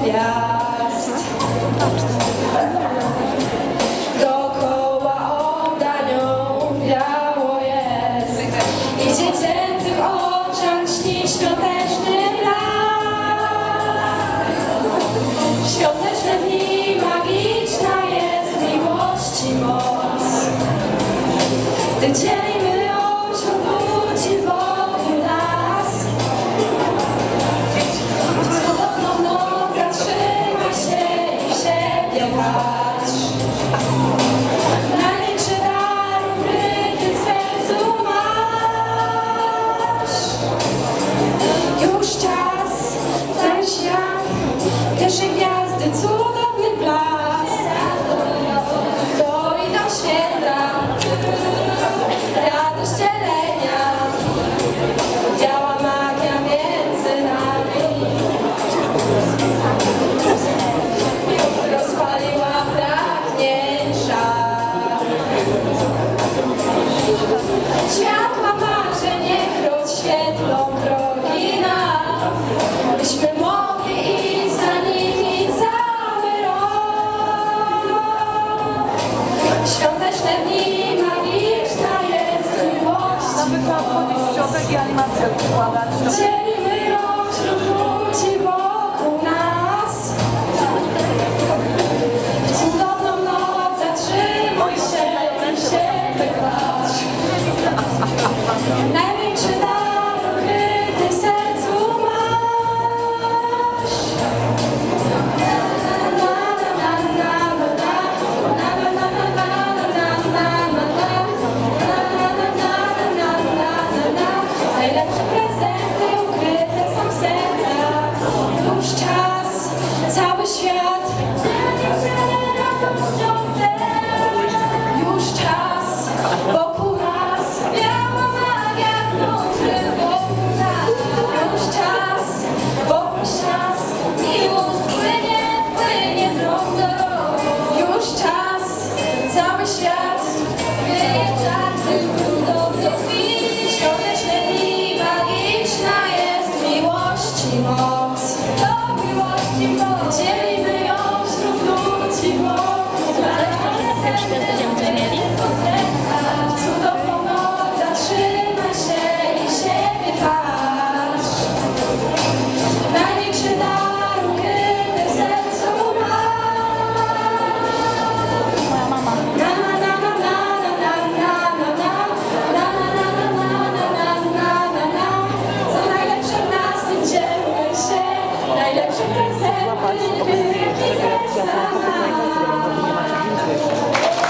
gwiazd. Dookoła oddanią biało jest. I dziecięcych oczach śni świąteczny blask. Świąteczne dni, magiczna jest miłości moc. Gdy dzielimy Światła marzeń niech rozświetlą drogi nam Byśmy mogli iść za nimi cały rok Świąteczne dni, magiczna jest miłość Nawet mam wchodzić w środek i animację odkładać.